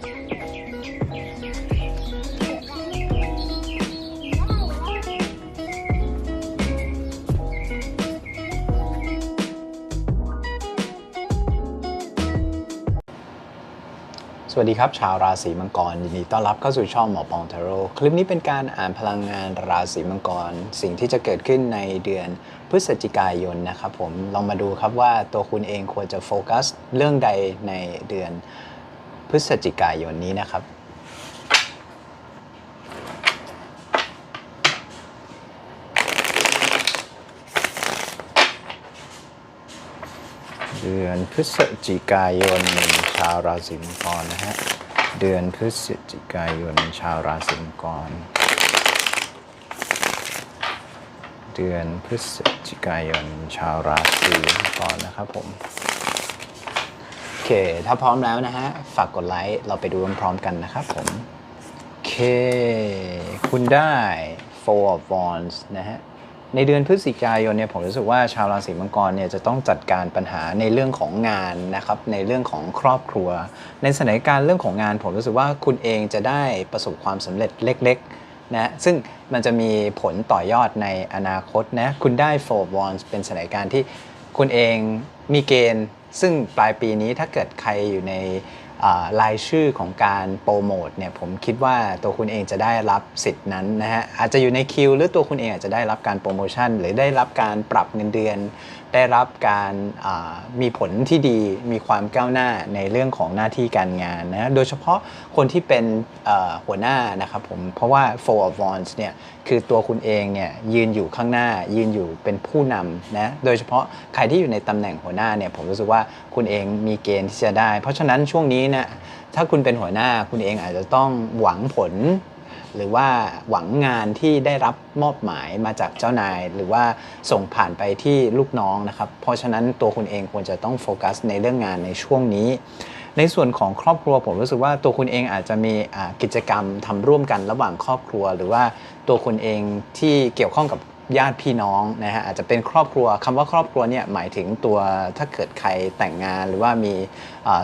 สวัสดีครับ ชาวราศีมังกร ยินดีต้อนรับเข้าสู่ช่องหมอปองทาโร่คลิปนี้เป็นการอ่านพลังงานราศีมังกร สิ่งที่จะเกิดขึ้นในเดือนพฤศจิกายนนะครับผมลองมาดูครับว่าตัวคุณเองควรจะโฟกัสเรื่องใดในเดือน พฤศจิกายนนี้นะครับ เดือนพฤศจิกายนชาวราศีมังกรนะฮะ เดือนพฤศจิกายนชาวราศีมังกร เดือนพฤศจิกายนชาวราศีมังกรนะครับผม เค ถ้าพร้อมแล้วนะฮะ ฝากกดไลค์ เราไปดูพร้อมๆกันนะครับผม โอเค คุณได้ Four of Wands นะฮะ ในเดือนพฤศจิกายนเนี่ยผมรู้สึกว่าชาวราศีมังกรเนี่ยจะต้องจัดการปัญหาในเรื่องของงานนะครับ ในเรื่องของครอบครัว ในสถานการณ์เรื่องของงาน ผมรู้สึกว่าคุณเองจะได้ประสบความสำเร็จเล็ก ๆนะซึ่งมันจะมีผลต่อยอดในอนาคตนะคุณได้ Four of Wands เป็นสถานการณ์ที่คุณเองมีเกณฑ์ ซึ่งปลายปีนี้ถ้าเกิดใครอยู่ในรายชื่อของการโปรโมทเนี่ยผมคิดว่าตัวคุณเองจะได้รับสิทธินั้นนะฮะอาจจะอยู่ในคิว หรือตัวคุณเองอาจจะได้รับการโปรโมชั่น หรือได้รับการปรับเงินเดือนได้รับการมีผลที่ดีมีความก้าวหน้าในเรื่องของหน้าที่การงานนะโดยเฉพาะคนที่เป็นหัวหน้านะครับผมเพราะว่า Four of Wands เนี่ยคือตัวคุณเองเนี่ยยืนอยู่ข้างหน้ายืนอยู่เป็นผู้นำนะโดยเฉพาะใครที่อยู่ในตำแหน่งหัวหน้าเนี่ยผมรู้สึกว่าคุณเองมีเกณฑ์ที่จะได้ เพราะฉะนั้นช่วงนี้นะถ้าคุณเป็นหัวหน้าคุณเองอาจจะต้องหวังผล หรือว่าหวังงานที่ได้รับมอบหมายมาจากเจ้านาย หรือว่าส่งผ่านไปที่ลูกน้องนะครับ เพราะฉะนั้นตัวคุณเองควรจะต้องโฟกัสในเรื่องงานในช่วงนี้ ในส่วนของครอบครัวผมรู้สึกว่าตัวคุณเองอาจจะมีะกิจกรรมทำร่วมกันระหว่างครอบครัว หรือว่าตัวคุณเองที่เกี่ยวข้องกับ ญาติพี่น้องนะฮะอาจจะเป็นครอบครัวคำว่าครอบครัวเนี่ยหมายถึงตัวถ้าเกิดใครแต่งงานหรือว่ามี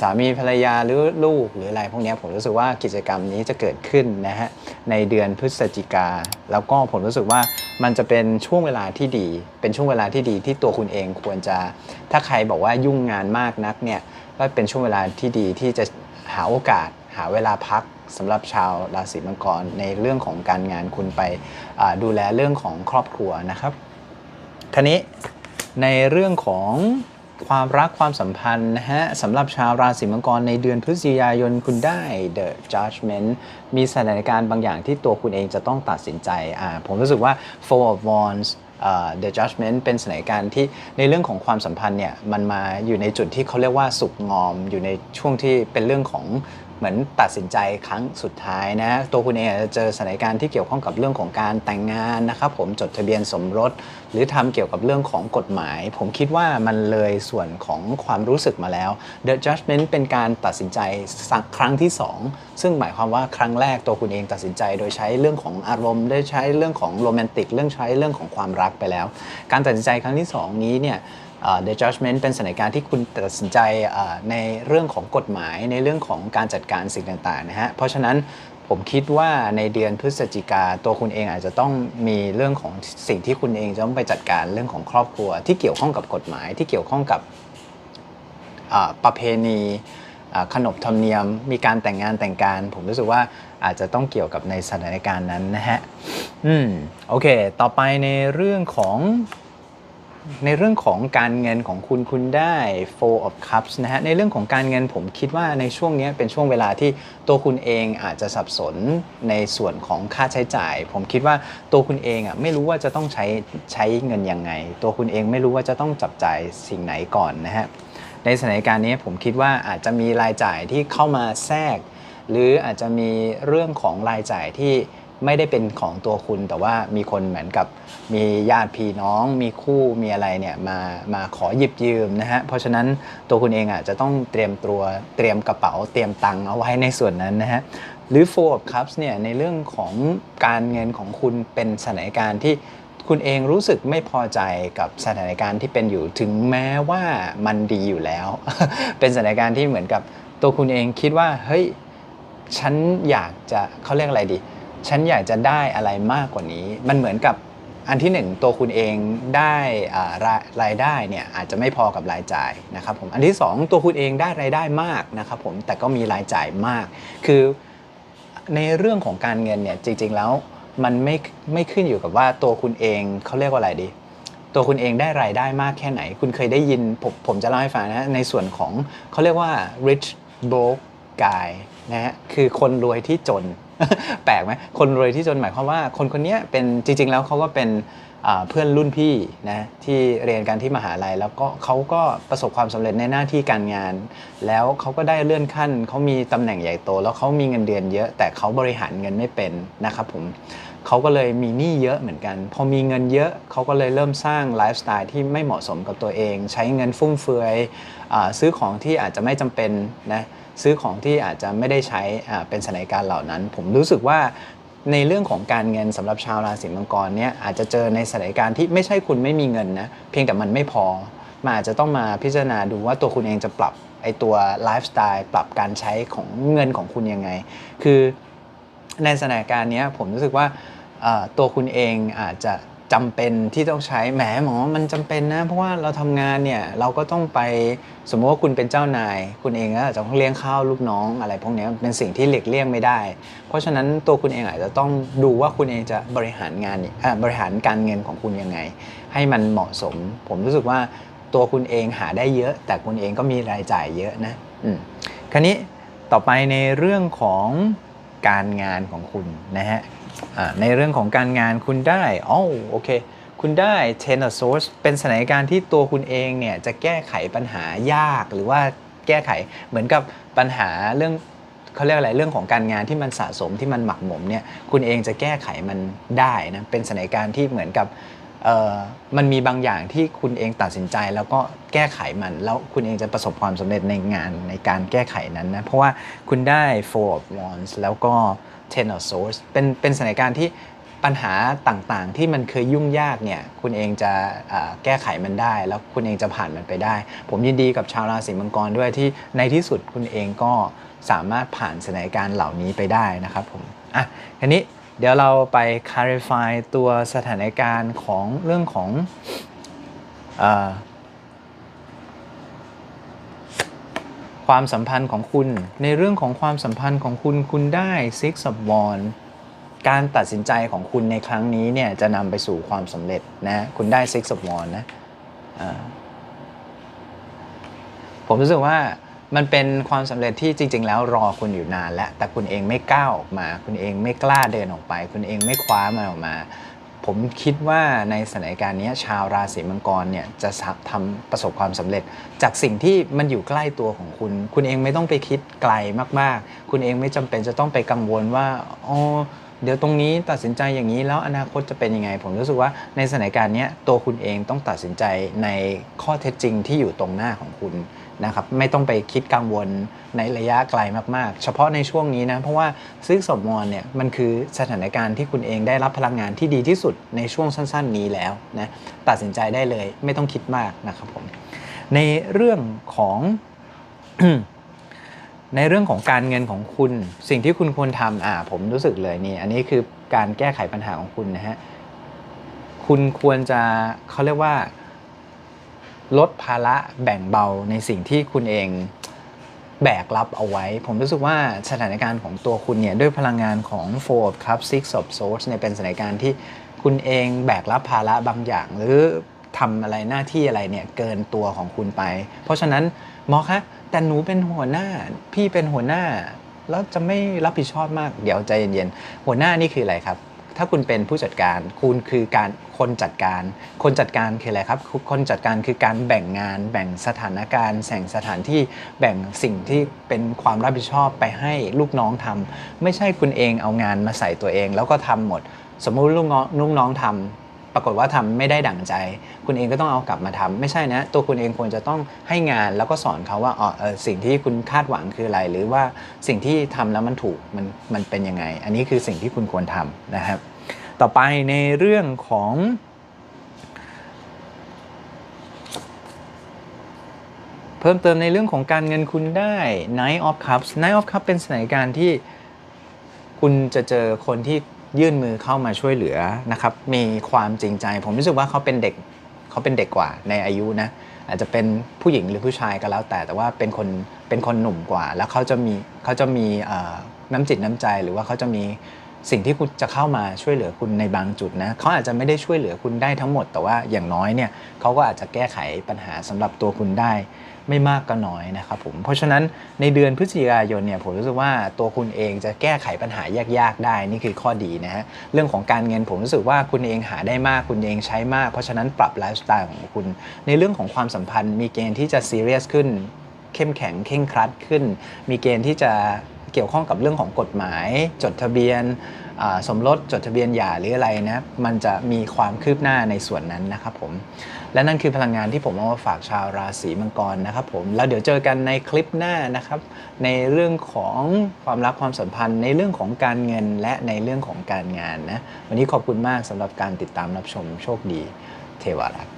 สามีภรรยาหรือลูกหรืออะไรพวกนี้ผมรู้สึกว่ากิจกรรมนี้จะเกิดขึ้นนะฮะในเดือนพฤศจิกา แล้วก็ผมรู้สึกว่ามันจะเป็นช่วงเวลาที่ดี เป็นช่วงเวลาที่ดีที่ตัวคุณเองควรจะ ถ้าใครบอกว่ายุ่งงานมากนักเนี่ยก็เป็นช่วงเวลาที่ดีที่จะหาโอกาสหาเวลาพัก สำหรับชาวราศีมังกรในเรื่องของการงานคุณไปดูแลเรื่องของครอบครัวนะครับทีนี้ในเรื่องของความรักความสัมพันธ์นะฮะสำหรับชาวราศีมังกรในเดือนพฤศจิกายนคุณได้ The Judgment มีสถานการณ์บางอย่างที่ตัวคุณเองจะต้องตัดสินใจอ่าผมรู้สึกว่า Four of Wands อ่า The Judgment เป็นสถานการณ์ที่ในเรื่องของความสัมพันธ์เนี่ยมันมาอยู่ในจุดที่เขาเรียกว่าสุกงอม อยู่ในช่วงที่เป็นเรื่องของ เหมือนตัดสินใจครั้งสุดท้ายนะตัวคุณเองอาจจะเจอสถานการณ์ที่เกี่ยวข้องกับเรื่องของการแต่งงานนะครับผมจดทะเบียนสมรส หรือทำเกี่ยวกับเรื่องของกฎหมาย ผมคิดว่ามันเลยส่วนของความรู้สึกมาแล้ว The Judgment เป็นการตัดสินใจครั้งที่ 2 ซึ่งหมายความว่าครั้งแรกตัวคุณเองตัดสินใจโดยใช้เรื่องของอารมณ์ได้ใช้เรื่องของโรแมนติกเรื่องใช้เรื่องของความรักไปแล้ว การตัดสินใจครั้งที่ 2 นี้เนี่ย The Judgment เป็นสถานการณ์ที่คุณตัดสินใจในเรื่องของกฎหมายในเรื่องของการจัดการสิ่งต่างๆนะฮะเพราะฉะนั้นผมคิดว่าในเดือนพฤศจิกาตัวคุณเองอาจจะต้องมีเรื่องของสิ่งที่คุณเองจะต้องไปจัดการเรื่องของครอบครัว ที่เกี่ยวข้องกับกฎหมาย ที่เกี่ยวข้องกับประเพณีขนบธรรมเนียมมีการแต่งงานแต่งการ ผมรู้สึกว่าอาจจะต้องเกี่ยวกับในสถานการณ์นั้นนะฮะ อืม โอเค ต่อไปในเรื่องของ ในเรื่องของการเงินของคุณคุณได้ Four of Cups นะฮะในเรื่องของการเงินผมคิดว่าในช่วงนี้เป็นช่วงเวลาที่ตัวคุณเองอาจจะสับสนในส่วนของค่าใช้จ่าย ผมคิดว่าตัวคุณเองอะไม่รู้ว่าจะต้องใช้ใช้เงินยังไง ตัวคุณเองไม่รู้ว่าจะต้องจับจ่ายสิ่งไหนก่อนนะฮะในสถานการณ์นี้ผมคิดว่าอาจจะมีรายจ่ายที่เข้ามาแทรก หรืออาจจะมีเรื่องของรายจ่ายที่ ไม่ได้เป็นของตัวคุณ แต่ว่ามีคนเหมือนกับมีญาติพี่น้อง มีคู่มีอะไรเนี่ยมามาขอหยิบยืมนะฮะเพราะฉะนั้นตัวคุณเองอาจจะต้องเตรียมตัวเตรียมกระเป๋าเตรียมตังค์เอาไว้ในส่วนนั้นนะฮะหรือ Four of Cups เนี่ยในเรื่องของการเงินของคุณเป็นสถานการณ์ที่คุณเองรู้สึกไม่พอใจกับสถานการณ์ที่เป็นอยู่ถึงแม้ว่ามันดีอยู่แล้ว เป็นสถานการณ์ที่เหมือนกับตัวคุณเองคิดว่าเฮ้ยฉันอยากจะเขาเรียกอะไรดี ฉันอยากจะได้อะไรมากกว่านี้ มันเหมือนกับอันที่หนึ่งตัวคุณเองได้รารายได้เนี่ยอาจจะไม่พอกับรายจ่ายนะครับผมอันที่สองตัวคุณเองได้รายได้มากนะครับผมแต่ก็มีรายจ่ายมาก คือในเรื่องของการเงินเนี่ยจริงๆแล้วมันไม่ไม่ขึ้นอยู่กับว่าตัวคุณเองเขาเรียกว่าอะไรดี ตัวคุณเองได้รายได้มากแค่ไหน คุณเคยได้ยินผมผมจะเล่าให้ฟังนะในส่วนของเขาเรียกว่า rich broke guy นะฮะคือคนรวยที่จน แปลกไหมคนรวยที่จนหมายความว่าคนคนนี้เป็นจริง ๆ แล้วเขาก็เป็นเพื่อนรุ่นพี่นะที่เรียนกันที่มหาลัย แล้วก็เขาก็ประสบความสำเร็จในหน้าที่การงาน แล้วเขาก็ได้เลื่อนขั้นเขามีตำแหน่งใหญ่โต แล้วเขามีเงินเดือนเยอะ แต่เขาบริหารเงินไม่เป็นนะครับผม เขาก็เลยมีหนี้เยอะเหมือนกัน พอมีเงินเยอะเขาก็เลยเริ่มสร้างไลฟ์สไตล์ที่ไม่เหมาะสมกับตัวเอง ใช้เงินฟุ่มเฟือยอซื้อของที่อาจจะไม่จำเป็นนะซื้อของที่อาจจะไม่ได้ใช้เป็นสถานการณ์เหล่านั้น ผมรู้สึกว่าในเรื่องของการเงินสำหรับชาวราศีมังกรเนี่ยอาจจะเจอในสถานการณ์ที่ไม่ใช่คุณไม่มีเงินนะเพียงแต่มันไม่พอมันอาจจะต้องมาพิจารณาดูว่าตัวคุณเองจะปรับไอตัวไลฟ์สไตล์ปรับการใช้ของเงินของคุณยังไง คือในสถานการณ์เนี้ยผมรู้สึกว่า ตัวคุณเองอาจจะจำเป็นที่ต้องใช้แหมหมอมันจำเป็นนะ เพราะว่าเราทำงานเนี่ยเราก็ต้องไปสมมติว่าคุณเป็นเจ้านาย คุณเองก็อาจจะต้องเลี้ยงข้าวลูกน้องอะไรพวกนี้เป็นสิ่งที่หลีกเลี่ยงไม่ได้ เพราะฉะนั้นตัวคุณเองอาจจะต้องดูว่าคุณเองจะบริหารงานบริหารการเงินของคุณยังไง ให้มันเหมาะสม ผมรู้สึกว่าตัวคุณเองหาได้เยอะ แต่คุณเองก็มีรายจ่ายเยอะนะอืมคราวนี้ต่อไปในเรื่องของการงานของคุณนะฮะ ในเรื่องของการงานคุณได้อ๋อโอเค คุณได้ ten of swords เป็นสถานการณ์ที่ตัวคุณเองเนี่ยจะแก้ไขปัญหายากหรือว่าแก้ไขเหมือนกับปัญหาเรื่องเขาเรียกอะไรเรื่องของการงานที่มันสะสมที่มันหมักหมมเนี่ยคุณเองจะแก้ไขมันได้นะเป็นสถานการณ์ที่เหมือนกับมันมีบางอย่างที่คุณเองตัดสินใจ แล้วก็แก้ไขมัน แล้วคุณเองจะประสบความสำเร็จในงานในการแก้ไขนั้นนะเพราะว่าคุณได้ four of wands แล้วก็ ten of swords เป็นเป็นสถานการณ์ที่ปัญหาต่างๆ ที่มันเคยยุ่งยากเนี่ยคุณเองจะอ่าแก้ไขมันได้ แล้วคุณเองจะผ่านมันไปได้ ผมยินดีกับชาวราศีมังกรด้วยที่ในที่สุดคุณเองก็สามารถผ่านสถานการณ์เหล่านี้ไปได้นะครับผมอะทีนี้เดี๋ยวเราไป clarify ตัวสถานการณ์ของเรื่องของอ ความสัมพันธ์ของคุณ ในเรื่องของความสัมพันธ์ของคุณคุณได้ Six of Wands การตัดสินใจของคุณในครั้งนี้เนี่ยจะนำไปสู่ความสำเร็จนะคุณได้ Six of Wands นะผมรู้สึกว่ามันเป็นความสำเร็จที่จริง ๆ แล้วรอคุณอยู่นานแล้ว แต่คุณเองไม่กล้าออกมา คุณเองไม่กล้าเดินออกไป คุณเองไม่คว้ามันออกมา ผมคิดว่าในสถานการณ์นี้ชาวราศีมังกรเนี่ยจะทำประสบความสำเร็จ จากสิ่งที่มันอยู่ใกล้ตัวของคุณ คุณเองไม่ต้องไปคิดไกลมากๆ คุณเองไม่จำเป็นจะต้องไปกังวลว่าอ๋อ เดี๋ยวตรงนี้ตัดสินใจอย่างนี้แล้วอนาคตจะเป็นยังไง ผมรู้สึกว่าในสถานการณ์นี้ตัวคุณเองต้องตัดสินใจในข้อเท็จจริงที่อยู่ตรงหน้าของคุณนะครับไม่ต้องไปคิดกังวลในระยะไกลมากๆ เฉพาะในช่วงนี้นะ เพราะว่าซึกสมอนเนี่ยมันคือสถานการณ์ที่คุณเองได้รับพลังงานที่ดีที่สุดในช่วงสั้น ๆ นี้แล้วนะตัดสินใจได้เลยไม่ต้องคิดมากนะครับผมในเรื่องของ ในเรื่องของการเงินของคุณ สิ่งที่คุณควรทำอ่าผมรู้สึกเลยนี่ อันนี้คือการแก้ไขปัญหาของคุณนะฮะ คุณควรจะเขาเรียกว่า ลดภาระแบ่งเบาในสิ่งที่คุณเองแบกรับเอาไว้ ผมรู้สึกว่าสถานการณ์ของตัวคุณเนี่ย ด้วยพลังงานของ Four of Cups Six of Swords เนี่ยเป็นสถานการณ์ที่คุณเองแบกรับภาระบางอย่าง หรือทำอะไรหน้าที่อะไรเนี่ยเกินตัวของคุณไป เพราะฉะนั้นมอคะ แต่หนูเป็นหัวหน้า พี่เป็นหัวหน้า แล้วจะไม่รับผิดชอบมาก เดี๋ยวใจเย็นๆ หัวหน้านี่คืออะไรครับ ถ้าคุณเป็นผู้จัดการ คุณคือการคนจัดการ คนจัดการคืออะไรครับ คนจัดการคือการแบ่งงาน แบ่งสถานการณ์แบ่งสถานที่ แบ่งสิ่งที่เป็นความรับผิดชอบไปให้ลูกน้องทำไม่ใช่คุณเองเอางานมาใส่ตัวเอง แล้วก็ทำหมด สมมุติลูกน้องลูกน้องทำ ปรากฏว่าทำไม่ได้ดั่งใจ คุณเองก็ต้องเอากลับมาทำไม่ใช่นะ ตัวคุณเองควรจะต้องให้งานแล้วก็สอนเขาว่าอ๋อเออสิ่งที่คุณคาดหวังคืออะไร หรือว่าสิ่งที่ทำแล้วมันถูกมันมันเป็นยังไง อันนี้คือสิ่งที่คุณควรทำนะครับ ต่อไปในเรื่องของพิ่มเติมในเรื่องของการเงินคุณได้ Knight of Cups Knight of Cups เป็นสถานการณ์ที่คุณจะเจอคนที่ ยื่นมือเข้ามาช่วยเหลือนะครับ มีความจริงใจ ผมรู้สึกว่าเขาเป็นเด็กเขาเป็นเด็กกว่าในอายุนะอาจจะเป็นผู้หญิงหรือผู้ชายก็แล้วแต่ แต่ว่าเป็นคนเป็นคนหนุ่มกว่า แล้วเขาจะมีเขาจะมีน้ำจิตน้ำใจหรือว่าเขาจะมีสิ่งที่คุณจะเข้ามาช่วยเหลือคุณในบางจุดนะเขาอาจจะไม่ได้ช่วยเหลือคุณได้ทั้งหมด แต่ว่าอย่างน้อยเนี่ยเขาก็อาจจะแก้ไขปัญหาสำหรับตัวคุณได้ ไม่มากก็น้อยนะครับผมเพราะฉะนั้นในเดือนพฤศจิกายนเนี่ยผมรู้สึกว่าตัวคุณเองจะแก้ไขปัญหายากๆได้นี่คือข้อดีนะฮะเรื่องของการเงินผมรู้สึกว่าคุณเองหาได้มากคุณเองใช้มาก เพราะฉะนั้นปรับไลฟ์สไตล์ของคุณ ในเรื่องของความสัมพันธ์ มีเกณฑ์ที่จะซีเรียสขึ้น เข้มแข็งเข่งครัดขึ้น มีเกณฑ์ที่จะเกี่ยวข้องกับเรื่องของกฎหมาย จดทะเบียน สมรสจดทะเบียนหย่าหรืออะไรนะมันจะมีความคืบหน้าในส่วนนั้นนะครับผมและนั่นคือพลังงานที่ผมเอามาฝากชาวราศีมังกรนะครับผมแล้วเดี๋ยวเจอกันในคลิปหน้านะครับ ในเรื่องของความรักความสัมพันธ์ ในเรื่องของการเงินและในเรื่องของการงานนะวันนี้ขอบคุณมากสำหรับการติดตามรับชมโชคดีเทวารักษ์